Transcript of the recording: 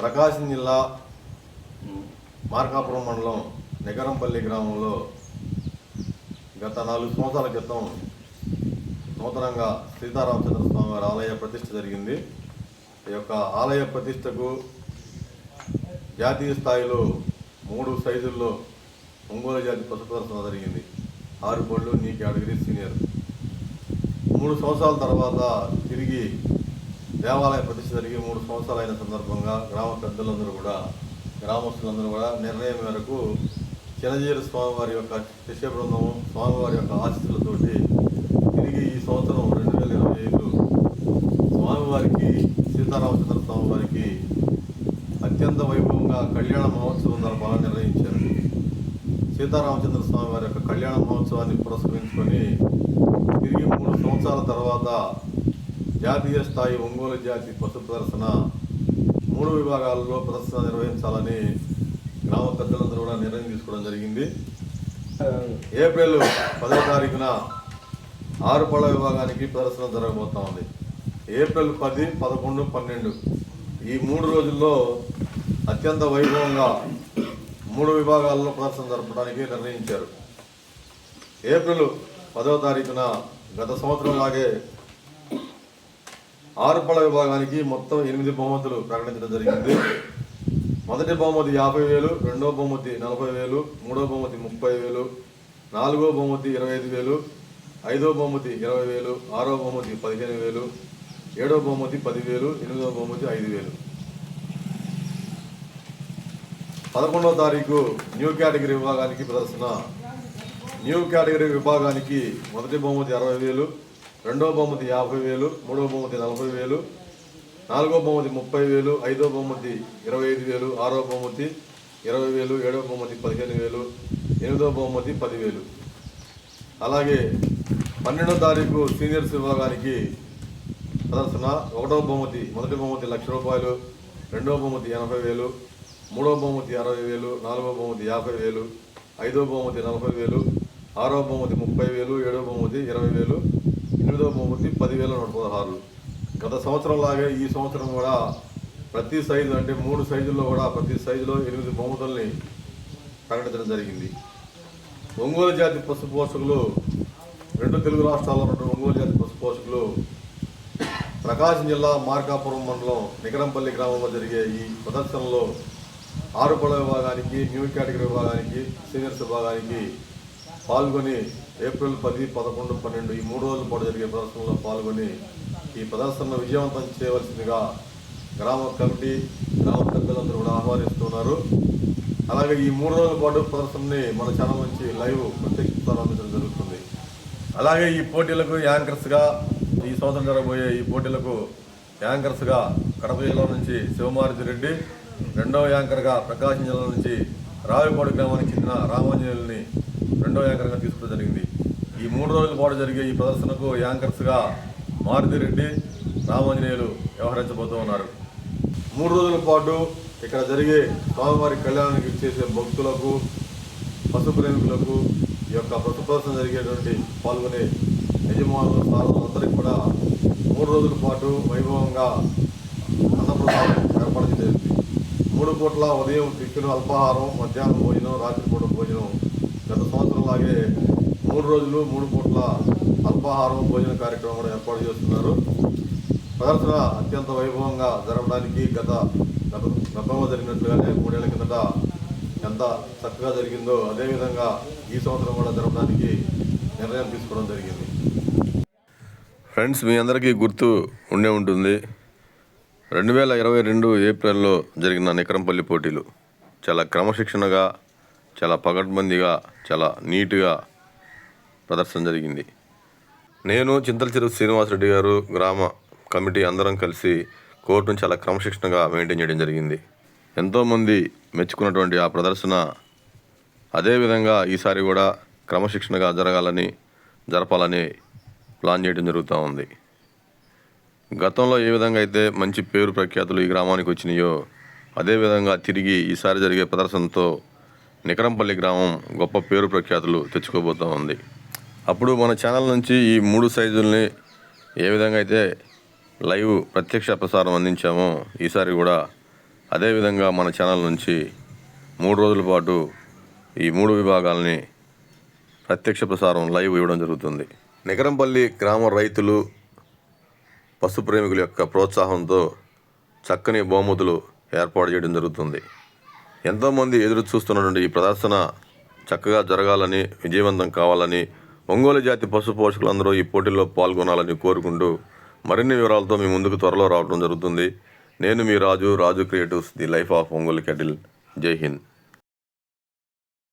ప్రకాశం జిల్లా మార్కాపురం మండలం నిగరంపల్లి గ్రామంలో గత నాలుగు సంవత్సరాల క్రితం నూతనంగా సీతారామచంద్ర స్వామి వారి ఆలయ ప్రతిష్ఠ జరిగింది. ఈ యొక్క ఆలయ ప్రతిష్టకు జాతీయ స్థాయిలో మూడు సైజుల్లో ఒంగోలు జాతి పశు ప్రదర్శన జరిగింది. ఆరు పళ్ళు నీ కేటగిరీ సీనియర్. మూడు సంవత్సరాల తర్వాత తిరిగి దేవాలయ ప్రతిష్ట జరిగి మూడు సంవత్సరాలు అయిన సందర్భంగా గ్రామ పెద్దలందరూ కూడా గ్రామస్తులందరూ కూడా నిర్ణయం మేరకు చిరంజీవి స్వామివారి యొక్క శిష్య బృందం స్వామివారి యొక్క ఆశీస్సులతోటి తిరిగి ఈ సంవత్సరం రెండు వేల ఇరవై ఐదు స్వామివారికి సీతారామచంద్ర స్వామివారికి అత్యంత వైభవంగా కళ్యాణ మహోత్సవం జరపాలని నిర్ణయించారు. సీతారామచంద్ర స్వామి వారి యొక్క కళ్యాణ మహోత్సవాన్ని పురస్కరించుకొని తిరిగి మూడు సంవత్సరాల తర్వాత జాతీయ స్థాయి ఒంగోలు జాతి పశు ప్రదర్శన మూడు విభాగాల్లో ప్రదర్శన నిర్వహించాలని గ్రామ పెద్దలందరూ కూడా నిర్ణయం తీసుకోవడం జరిగింది. ఏప్రిల్ పదో తారీఖున ఆరు పళ్ళ విభాగానికి ప్రదర్శన జరగబోతా ఉంది. ఏప్రిల్ పది పదకొండు పన్నెండు ఈ మూడు రోజుల్లో అత్యంత వైభవంగా మూడు విభాగాల్లో ప్రదర్శన జరపడానికి నిర్ణయించారు. ఏప్రిల్ పదవ తారీఖున గత సంవత్సరం లాగే ఆరు పళ్ళ విభాగానికి మొత్తం ఎనిమిది బహుమతులు ప్రకటించడం జరిగింది. మొదటి బహుమతి యాభై వేలు రెండవ బహుమతి నలభై వేలు మూడవ బహుమతి ముప్పై వేలు నాలుగో బహుమతి ఇరవై ఐదు వేలు ఐదో బహుమతి ఇరవై వేలు ఆరో బహుమతి పదిహేను వేలు ఏడో బహుమతి పదివేలు ఎనిమిదో బహుమతి ఐదు వేలు. పదకొండవ తారీఖు న్యూ కేటగిరీ విభాగానికి ప్రదర్శన. న్యూ కేటగిరీ విభాగానికి మొదటి బహుమతి అరవై వేలు రెండో బహుమతి యాభై వేలు మూడో బహుమతి నలభై వేలు నాలుగో బహుమతి ముప్పై వేలు ఐదో బహుమతి ఇరవై ఐదు వేలు ఆరో బహుమతి ఇరవై వేలు ఏడో బహుమతి పదిహేను వేలు ఎనిమిదో బహుమతి పదివేలు అలాగే పన్నెండో తారీఖు సీనియర్స్ విభాగానికి ప్రదర్శన ఒకటో బహుమతి మొదటి బహుమతి లక్ష రూపాయలు రెండో బహుమతి ఎనభై వేలు మూడో బహుమతి అరవై వేలు నాలుగో బహుమతి యాభై వేలు ఐదో బహుమతి నలభై వేలు ఆరో బహుమతి ముప్పై వేలు ఏడో బహుమతి ఇరవై వేలు ఎనిమిదో బహుమతి పదివేల నూట పదహారు. గత సంవత్సరం లాగే ఈ సంవత్సరం కూడా ప్రతి సైజు అంటే మూడు సైజుల్లో కూడా ప్రతి సైజులో ఎనిమిది బహుమతుల్ని ప్రకటించడం జరిగింది. ఒంగోలు జాతి పశు పోషకులు రెండు తెలుగు రాష్ట్రాల్లో ఉన్న ఒంగోలు జాతి పశు పోషకులు ప్రకాశం జిల్లా మార్కాపురం మండలం నిగరంపల్లి గ్రామంలో జరిగే ఈ ప్రదర్శనలో ఆరుపడ విభాగానికి న్యూ కేటగిరీ విభాగానికి సీనియర్స్ విభాగానికి పాల్గొని ఏప్రిల్ పది పదకొండు పన్నెండు ఈ మూడు రోజుల పాటు జరిగే ప్రదర్శనలో పాల్గొని ఈ ప్రదర్శనను విజయవంతం చేయవలసిందిగా గ్రామ కమిటీ గ్రామ పెద్దలందరూ కూడా ఆహ్వానిస్తున్నారు. అలాగే ఈ మూడు రోజుల పాటు ప్రదర్శనని మన ఛానల్ నుంచి లైవ్ ప్రత్యక్ష ప్రారంభించడం జరుగుతుంది. అలాగే ఈ పోటీలకు యాంకర్స్గా ఈ సంవత్సరం జరగబోయే ఈ పోటీలకు యాంకర్స్గా కడప జిల్లా నుంచి శివమారుతి రెడ్డి రెండవ యాంకర్గా ప్రకాశం జిల్లా నుంచి రావిపాడు గ్రామానికి చెందిన రామాంజనేయుల్ని రెండో యాంకర్గా తీసుకోవడం జరిగింది. ఈ మూడు రోజుల పాటు జరిగే ఈ ప్రదర్శనకు యాంకర్స్గా మారుతిరెడ్డి రామాంజనేయులు వ్యవహరించబోతూ ఉన్నారు. మూడు రోజుల పాటు ఇక్కడ జరిగే స్వామివారి కళ్యాణానికి చేసే భక్తులకు పశు ప్రేమికులకు ఈ యొక్క పశు ప్రదర్శన జరిగేటువంటి పాల్గొనే యజమానులు సాధులందరికీ కూడా మూడు రోజుల పాటు వైభవంగా అన్నప్రసాదం ఏర్పాటు జరిగింది మూడు పూట్ల ఉదయం టిఫిన్ అల్పాహారం మధ్యాహ్నం భోజనం రాత్రిపూట భోజనం గత సంవత్సరం లాగే మూడు రోజులు మూడు పూట్ల అల్పాహారం భోజన కార్యక్రమం కూడా ఏర్పాటు చేస్తున్నారు. ప్రదర్శన అత్యంత వైభవంగా జరగడానికి గత గత గతంలో జరిగినట్లుగానే మూడేళ్ళ కిందట ఎంత చక్కగా జరిగిందో అదేవిధంగా ఈ సంవత్సరం కూడా జరగడానికి నిర్ణయం తీసుకోవడం జరిగింది. ఫ్రెండ్స్ మీ అందరికీ గుర్తు ఉండే ఉంటుంది. రెండు వేల ఇరవై రెండు ఏప్రిల్లో జరిగిన నికరంపల్లి పోటీలు. చాలా క్రమశిక్షణగా చాలా పగడ్బందీగా చాలా నీట్గా ప్రదర్శన జరిగింది. నేను చింతల చెరువు శ్రీనివాసరెడ్డి గారు గ్రామ కమిటీ అందరం కలిసి కోర్టును చాలా క్రమశిక్షణగా మెయింటైన్ చేయడం జరిగింది. ఎంతోమంది మెచ్చుకున్నటువంటి ఆ ప్రదర్శన అదేవిధంగా ఈసారి కూడా క్రమశిక్షణగా జరగాలని జరపాలని ప్లాన్ చేయడం జరుగుతూ ఉంది. గతంలో ఏ విధంగా అయితే మంచి పేరు ప్రఖ్యాతులు ఈ గ్రామానికి వచ్చినాయో అదేవిధంగా తిరిగి ఈసారి జరిగే ప్రదర్శనతో నికరంపల్లి గ్రామం గొప్ప పేరు ప్రఖ్యాతులు తెచ్చుకోబోతూ ఉంది. అప్పుడు మన ఛానల్ నుంచి ఈ మూడు సైజుల్ని ఏ విధంగా అయితే లైవ్ ప్రత్యక్ష ప్రసారం అందించామో ఈసారి కూడా అదేవిధంగా మన ఛానల్ నుంచి మూడు రోజుల పాటు ఈ మూడు విభాగాల్ని ప్రత్యక్ష ప్రసారం లైవ్ ఇవ్వడం జరుగుతుంది. నికరంపల్లి గ్రామ రైతులు పశు ప్రేమికుల యొక్క ప్రోత్సాహంతో చక్కని బహుమతులు ఏర్పాటు చేయడం జరుగుతుంది. ఎంతోమంది ఎదురు చూస్తున్నటువంటి ఈ ప్రదర్శన చక్కగా జరగాలని విజయవంతం కావాలని ఒంగోలు జాతి పశు పోషకులందరూ ఈ పోటీల్లో పాల్గొనాలని కోరుకుంటూ మరిన్ని వివరాలతో మీ ముందుకు త్వరలో రావడం జరుగుతుంది. నేను మీ Raju Raju Creatives the life of Ongole kettle జై హింద్.